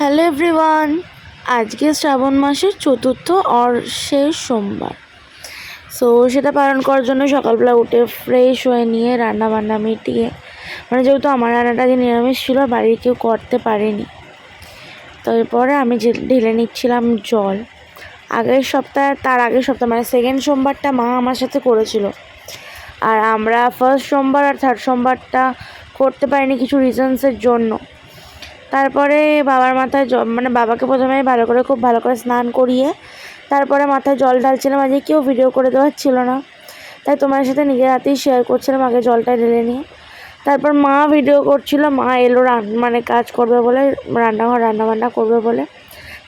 Hello everyone, আজকে শ্রাবণ মাসের চতুর্থ অর শেষ সোমবার। সো সেটা পালন করার জন্য সকালবেলা উঠে ফ্রেশ হয়ে নিয়ে রান্না বান্না মিটিয়ে মানে যেহেতু আমার রান্নাটা যে নিরামিষ ছিল, বাড়ির কেউ করতে পারেনি। তো এরপরে আমি ঢেলে নিচ্ছিলাম জল। আগের সপ্তাহে, তার আগের সপ্তাহ মানে সেকেন্ড সোমবারটা মা আমার সাথে করেছিল। আর আমরা ফার্স্ট সোমবার আর থার্ড সোমবারটা করতে পারিনি কিছু রিজনসের জন্য। তারপরে বাবার মাথায় জ মানে বাবাকে প্রথমে ভালো করে, খুব ভালো করে স্নান করিয়ে তারপরে মাথায় জল ঢালছিলাম, আজকে কেউ ভিডিও করে দেওয়ার ছিল না। তাই তোমার সাথে নিজের হাতেই শেয়ার করছিলাম, আগে জলটা ঢেলে নিয়ে। তারপর মা ভিডিও করছিল, মা এলো রান মানে কাজ করবে বলে, রান্নাঘর রান্নাবান্না করবে বলে।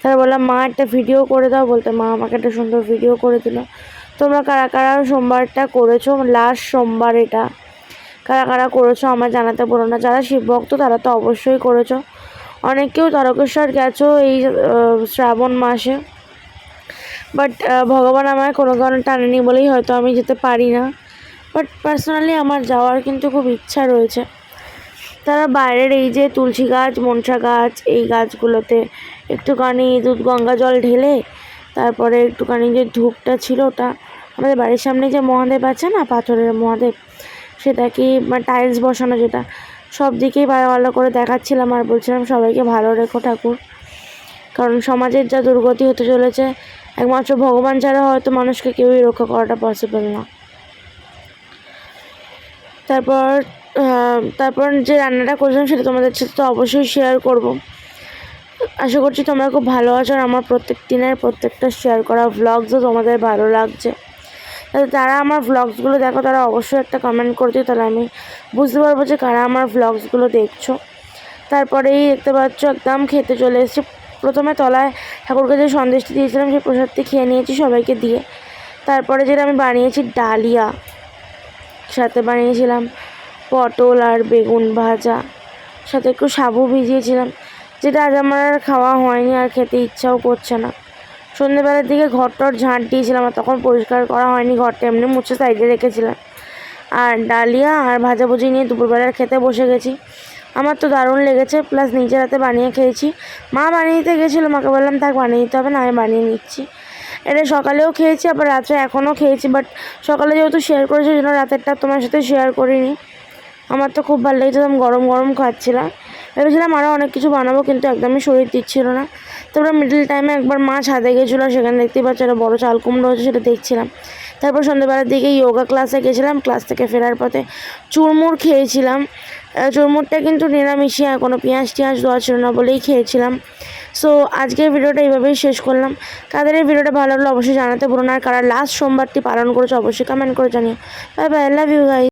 তারপর বললাম, মা, একটা ভিডিও করে দাও। বলতে মা আমাকে একটা সুন্দর ভিডিও করে দিল। তোমরা কারা কারা সোমবারটা করেছ? লাস্ট সোমবার এটা। কারা কারা করেছ? আমার জানাতে বলো না। যারা শিবভক্ত তারা তো অবশ্যই করেছ। অনেকেও তারকেশ্বর গেছো এই শ্রাবণ মাসে। বাট ভগবান আমায় কোনো কারণে টানেনি বলেই হয়তো আমি যেতে পারি না। বাট পার্সোনালি আমার যাওয়ার কিন্তু খুব ইচ্ছা রয়েছে। তারা বাইরের এই যে তুলসী গাছ, মনসা গাছ, এই গাছগুলোতে একটুখানি দুধ গঙ্গা জল ঢেলে তারপরে একটুখানি যে ধূপটা ছিল ওটা, আমাদের বাড়ির সামনে যে মহাদেব আছে না, পাথরের মহাদেব, সেটা কি টাইলস বসানো যেটা সব দিকেই ভালো করে দেখাচ্ছিলাম আর বলছিলাম সবাইকে ভালো রেখো ঠাকুর। কারণ সমাজের যা দুর্গতি হতে চলেছে, একমাত্র ভগবান ছাড়া হয়তো মানুষকে কেউই রক্ষা করাটা পসিবল না। তারপর তারপর যে রান্নাটা করেছিলাম সেটা তোমাদের সাথে তো অবশ্যই শেয়ার করব। আশা করছি তোমরা খুব ভালো আছো আর আমার প্রত্যেক দিনের প্রত্যেকটা শেয়ার করা ভ্লগসও তোমাদের ভালো লাগছে। তারা আমার ভ্লগসগুলো দেখো, তারা অবশ্যই একটা কমেন্ট করে দিও, তাহলে আমি বুঝতে পারব যে কারা আমার ভ্লগসগুলো দেখছ। তারপরেই দেখতে পাচ্ছ, একদম খেতে চলে এসেছি। প্রথমে তলায় ঠাকুরকে যে সন্দেশটি দিয়েছিলাম, সেই প্রসাদটি খেয়ে নিয়েছি সবাইকে দিয়ে। তারপরে যেটা আমি বানিয়েছি, ডালিয়া। সাথে বানিয়েছিলাম পটল আর বেগুন ভাজা। সাথে একটু সাবু ভিজিয়েছিলাম, যেটা আজ আমার আর খাওয়া হয়নি, আর খেতে ইচ্ছাও করছে না। সন্ধ্যেবেলার দিকে ঘর টর ঝাঁট দিয়েছিলাম আর তখন পরিষ্কার করা হয়নি ঘরটা, এমনি মুছে সাইডে রেখেছিলাম। আর ডালিয়া আর ভাজাভুজি নিয়ে দুপুরবেলার খেতে বসে গেছি। আমার তো দারুণ লেগেছে, প্লাস নিজের হাতে বানিয়ে খেয়েছি। মা বানিয়ে দিতে গেছিল, মাকে বললাম, থাক, বানিয়ে দিতে হবে না আমি বানিয়ে নিচ্ছি। এটা সকালেও খেয়েছি, আবার রাত্রে এখনও খেয়েছি বাট সকালে যেহেতু শেয়ার করেছি জন্য রাতেরটা তোমার সাথে শেয়ার করিনি। আমার তো খুব ভালো লেগেছে গরম গরম খাচ্ছিলাম। ভেবেছিলাম আরও অনেক কিছু বানাবো, কিন্তু একদমই শরীর দিচ্ছিল না। তারপর মিডল টাইমে একবার মা ছাদে গেছিল, সেখানে দেখতেই পাচ্ছি একটা বড়ো চাল কুমড়ো হচ্ছে সেটা দেখছিলাম। তারপর সন্ধ্যেবেলার দিকে যোগা ক্লাসে গেছিলাম ক্লাস থেকে ফেরার পথে চুরমুর খেয়েছিলাম। চুরমুরটা কিন্তু নিরামিষই আর কোনো পেঁয়াজ টিয়াজ দেওয়া ছিল না বলেই খেয়েছিলাম। সো আজকের ভিডিওটা এইভাবেই শেষ করলাম। কাদের এই ভিডিওটা ভালো লাগল অবশ্যই জানাতে ভুলো না। আর কারা লাস্ট সোমবারটি পালন করেছে অবশ্যই কমেন্ট করে জানিও। Bye bye love you guy